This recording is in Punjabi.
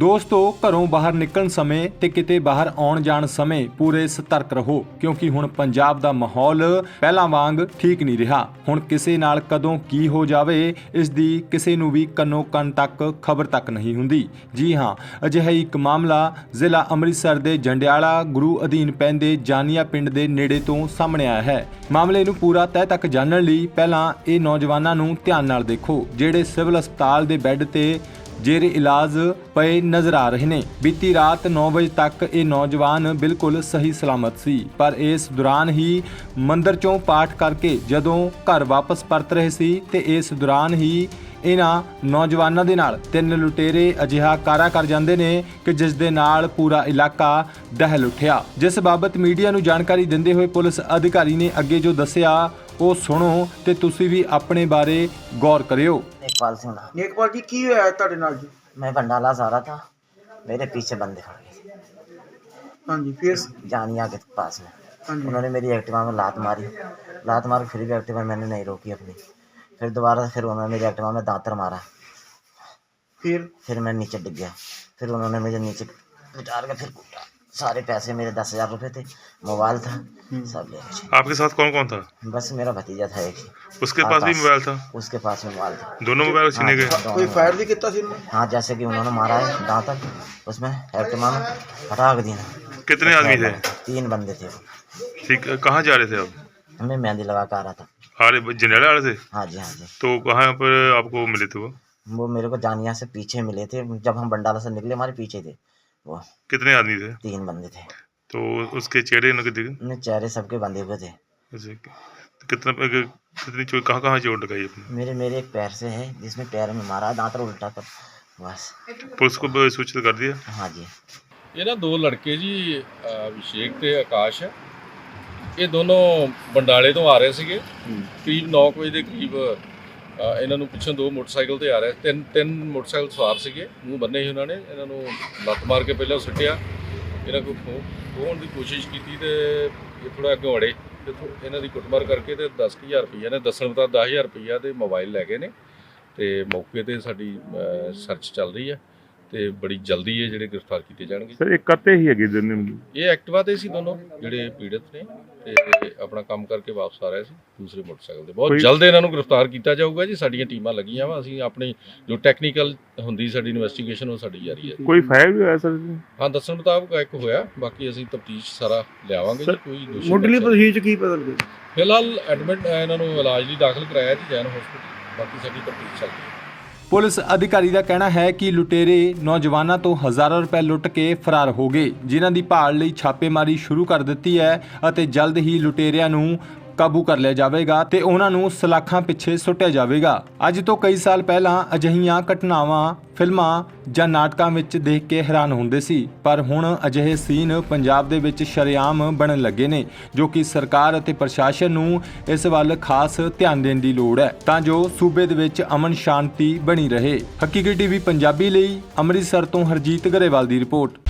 ਦੋਸਤੋ, ਘਰੋਂ ਬਾਹਰ ਨਿਕਲਣ ਸਮੇਂ ਤੇ ਕਿਤੇ ਬਾਹਰ ਆਉਣ ਜਾਣ ਸਮੇਂ ਪੂਰੇ ਸਤਰਕ ਰਹੋ, ਕਿਉਂਕਿ ਹੁਣ ਪੰਜਾਬ ਦਾ ਮਾਹੌਲ ਪਹਿਲਾਂ ਵਾਂਗ ਠੀਕ ਨਹੀਂ ਰਿਹਾ। ਹੁਣ ਕਿਸੇ ਨਾਲ ਕਦੋਂ ਕੀ ਹੋ ਜਾਵੇ, ਇਸ ਦੀ ਕਿਸੇ ਨੂੰ ਵੀ ਕੰਨੋ ਕੰਨ ਤੱਕ ਖਬਰ ਤੱਕ ਨਹੀਂ ਹੁੰਦੀ। ਜੀ ਹਾਂ, ਅਜਿਹਾ ਇੱਕ ਮਾਮਲਾ ਜ਼ਿਲ੍ਹਾ ਅੰਮ੍ਰਿਤਸਰ ਦੇ ਜੰਡਿਆਲਾ ਗੁਰੂ ਅਧੀਨ ਪੈਂਦੇ ਜਾਨੀਆ ਪਿੰਡ ਦੇ ਨੇੜੇ ਤੋਂ ਸਾਹਮਣੇ ਆਇਆ ਹੈ। ਮਾਮਲੇ ਨੂੰ ਪੂਰਾ ਤਹਿ ਤੱਕ ਜਾਣਨ ਲਈ ਪਹਿਲਾਂ ਇਹ ਨੌਜਵਾਨਾਂ ਨੂੰ ਧਿਆਨ ਨਾਲ ਦੇਖੋ, ਜਿਹੜੇ ਸਿਵਲ ਹਸਪਤਾਲ ਦੇ ਬੈੱਡ ਤੇ ਜੇਰੇ ਇਲਾਜ ਪਏ ਨਜ਼ਰ ਆ ਰਹੇ ਨੇ। ਬੀਤੀ ਰਾਤ 9 ਵਜੇ ਤੱਕ ਇਹ ਨੌਜਵਾਨ ਬਿਲਕੁਲ ਸਹੀ ਸਲਾਮਤ ਸੀ। ਪਰ ਇਸ ਦੌਰਾਨ ਹੀ ਮੰਦਰ ਚੋਂ ਪਾਠ ਕਰਕੇ ਜਦੋਂ ਘਰ ਵਾਪਸ ਪਰਤ ਰਹੇ ਸੀ ਤੇ ਇਸ ਦੌਰਾਨ ਹੀ ਇਹਨਾਂ ਨੌਜਵਾਨਾਂ ਦੇ ਨਾਲ ਤਿੰਨ ਲੁਟੇਰੇ ਅਜਿਹਾ ਕਾਰਾ ਕਰ ਜਾਂਦੇ ਨੇ ਕਿ ਜਿਸ ਦੇ ਨਾਲ ਪੂਰਾ ਇਲਾਕਾ ਦਹਿਲ ਉੱਠਿਆ ਜਿਸ ਬਾਬਤ ਮੀਡੀਆ ਨੂੰ ਜਾਣਕਾਰੀ ਦਿੰਦੇ ਹੋਏ ਪੁਲਿਸ ਅਧਿਕਾਰੀ ਨੇ ਅੱਗੇ ਜੋ ਦੱਸਿਆ ਉਹ ਸੁਣੋ ਤੇ ਤੁਸੀਂ ਵੀ ਆਪਣੇ ਬਾਰੇ ਗੌਰ ਕਰਿਓ इकबाल सिंह नाम ਨੇਕਪਾਲ ਜੀ ਕੀ ਹੋਇਆ ਹੈ ਤੁਹਾਡੇ ਨਾਲ ਜੀ मैं भंडाला जा रहा था मेरे पीछे बंदे खड़ गए थे ਹਾਂਜੀ ਫਿਰ जानिया के पास में ਹਾਂਜੀ उन्होंने मेरी एक्टिवा में लात मारी लात मार के फिर भी एक्टिवा मैंने नहीं रोकी अपनी फिर दोबारा फिर उन्होंने मेरे एक्टिवा में दातर मारा। फिर? फिर मैं नीचे डिग गया। फिर उन्होंने मुझे नीचे उतार के फिर कूटा। सारे पैसे मेरे दस हज़ार रुपए थे मोबाइल था हम्म। सब ले आपके साथ कौन कौन था? बस मेरा भतीजा था एक। उसके पास भी मोबाइल था? उसके पास मोबाइल था। दोनों मोबाइल छीने हाँ, गए? कोई फायर भी कितना छीन हाँ जैसे कि उन्होंने मारा है दांत उसमें एक्टिमा हटा के दिया। कितने आदमी अच्छा, थे? तीन बंदे थे। ठीक कहाँ जा रहे थे अब हमें मेहंदी लगा कर आ रहा था। अरे जनरेला से? हाँ जी हाँ जी। तो कहाँ पर आपको मिले थे वो? वो मेरे को जानिया से पीछे मिले थे। जब हम बंडाला से निकले हमारे पीछे थे वो। कितने आदमी थे? तीन बंदे थे। तो उसके चेहरे दिखे चेहरे सबके बंदे हुए थे। ऐसे कि- कितना कितनी चोट कहाँ कहाँ चोट लगाई आपने? मेरे मेरे एक पैर से है जिसमें पैर में मारा दांत और उल्टा कर बस। पुलिस को सूचित कर दिया? हाँ जी। ये ना दो लड़के जी अभिषेक थे आकाश है। ਇਹ ਦੋਨੋਂ ਬੰਡਾਲੇ ਤੋਂ ਆ ਰਹੇ ਸੀਗੇ। ਕਰੀਬ 9 ਵਜੇ ਦੇ ਕਰੀਬ ਇਹਨਾਂ ਨੂੰ ਪਿੱਛੋਂ ਦੋ ਮੋਟਰਸਾਈਕਲ ਤੇ ਆ ਰਹੇ ਤਿੰਨ ਤਿੰਨ ਮੋਟਰਸਾਈਕਲ ਸਵਾਰ ਸੀਗੇ। ਮੂੰਹ ਬੰਨੇ ਸੀ ਉਹਨਾਂ ਨੇ ਇਹਨਾਂ ਨੂੰ ਲੱਤ ਮਾਰ ਕੇ ਪਹਿਲਾਂ ਸੁੱਟਿਆ। ਇਹਨਾਂ ਕੋਲ ਖੋ ਖੋਹਣ ਦੀ ਕੋਸ਼ਿਸ਼ ਕੀਤੀ ਤੇ ਇਹ ਥੋੜਾ ਅੱਗੇ ਵੜੇ ਤੇ ਇਹਨਾਂ ਦੀ ਕੁੱਟਮਾਰ ਕਰਕੇ ਤੇ 10000 ਰੁਪਈਆ ਨੇ ਦੱਸਣ ਮੁਤਾਬਕ 10000 ਰੁਪਈਆ ਦੇ ਮੋਬਾਈਲ ਲੈ ਗਏ ਨੇ। ਤੇ ਮੌਕੇ ਤੇ ਸਾਡੀ ਸਰਚ ਚੱਲ ਰਹੀ ਹੈ। ਤੇ ਬੜੀ ਜਲਦੀ ਇਹ ਜਿਹੜੇ ਗ੍ਰਿਫਤਾਰ ਕੀਤੇ ਜਾਣਗੇ। ਸਰ ਇਹ ਕਰਤੇ ਹੀ ਹੈਗੇ ਦੋਨੇ ਇਹ ਐਕਟਿਵਾ ਤੇ ਸੀ ਦੋਨੋਂ ਜਿਹੜੇ ਪੀੜਤ ਨੇ ਤੇ ਆਪਣਾ ਕੰਮ ਕਰਕੇ ਵਾਪਸ ਆ ਰਹੇ ਸੀ ਦੂਸਰੇ ਮੋਟਰਸਾਈਕਲ ਤੇ। ਬਹੁਤ ਜਲਦ ਇਹਨਾਂ ਨੂੰ ਗ੍ਰਿਫਤਾਰ ਕੀਤਾ ਜਾਊਗਾ ਜੀ ਸਾਡੀਆਂ ਟੀਮਾਂ ਲੱਗੀਆਂ ਵਾ ਅਸੀਂ ਆਪਣੀ ਜੋ ਟੈਕਨੀਕਲ ਹੁੰਦੀ ਸਾਡੀ ਇਨਵੈਸਟੀਗੇਸ਼ਨ ਉਹ ਸਾਡੀ ਜਾਰੀ ਹੈ। ਕੋਈ ਫਾਇਰ ਵੀ ਹੋਇਆ ਸਰ ਹਾਂ ਦੱਸਣ ਮੁਤਾਬਕ ਇੱਕ ਹੋਇਆ ਬਾਕੀ ਅਸੀਂ ਤਫਤੀਸ਼ ਸਾਰਾ ਲਿਆਵਾਂਗੇ ਜੀ ਕੋਈ ਦੋਸ਼ੀ ਮੁੱਢਲੀ ਤਫਤੀਸ਼ ਕੀ ਪਤਾ ਲੱਗਿਆ? ਫਿਲਹਾਲ ਐਡਮਿਟ ਇਹਨਾਂ ਨੂੰ ਇਲਾਜ ਲਈ ਦਾਖਲ ਕਰਾਇਆ ਜੀ ਜੈਨ ਹਸਪੀਟਲ ਬਾਕੀ ਸਾਡੀ ਤਫਤੀਸ਼ ਚੱਲਦੀ ਹੈ। ਪੁਲਿਸ ਅਧਿਕਾਰੀ ਦਾ ਕਹਿਣਾ ਹੈ ਕਿ ਲੁਟੇਰੇ ਨੌਜਵਾਨਾਂ ਤੋਂ ਹਜ਼ਾਰਾਂ ਰੁਪਏ ਲੁੱਟ ਕੇ ਫਰਾਰ ਹੋ ਗਏ, ਜਿਨ੍ਹਾਂ ਦੀ ਭਾਲ ਲਈ ਛਾਪੇਮਾਰੀ ਸ਼ੁਰੂ ਕਰ ਦਿੱਤੀ ਹੈ ਅਤੇ ਜਲਦ ਹੀ ਲੁਟੇਰਿਆਂ ਨੂੰ ਕਾਬੂ ਕਰ ਲਿਆ ਜਾਵੇਗਾ ਤੇ ਉਹਨਾਂ ਨੂੰ ਸਲਾਖਾਂ ਪਿੱਛੇ ਸੁੱਟਿਆ ਜਾਵੇਗਾ। ਅੱਜ ਤੋਂ ਕਈ ਸਾਲ ਪਹਿਲਾਂ ਅਜਿਹੀਆਂ ਘਟਨਾਵਾਂ, ਫਿਲਮਾਂ ਜਾਂ ਨਾਟਕਾਂ ਵਿੱਚ ਦੇਖ ਕੇ ਹੈਰਾਨ ਹੁੰਦੇ ਸੀ, ਪਰ ਹੁਣ ਅਜਿਹੇ ਸੀਨ ਪੰਜਾਬ ਦੇ ਵਿੱਚ ਸ਼ਰੇਆਮ ਬਣਨ ਲੱਗੇ ਨੇ, ਜੋ ਕਿ ਸਰਕਾਰ ਅਤੇ ਪ੍ਰਸ਼ਾਸਨ ਨੂੰ ਇਸ ਵੱਲ ਖਾਸ ਧਿਆਨ ਦੇਣ ਦੀ ਲੋੜ ਹੈ। ਤਾਂ ਜੋ ਸੂਬੇ ਦੇ ਵਿੱਚ ਅਮਨ ਸ਼ਾਂਤੀ ਬਣੀ ਰਹੇ। ਹਕੀਕੀ ਟੀਵੀ ਪੰਜਾਬੀ ਲਈ ਅੰਮ੍ਰਿਤਸਰ ਤੋਂ ਹਰਜੀਤ ਗਰੇਵਾਲ ਦੀ ਰਿਪੋਰਟ।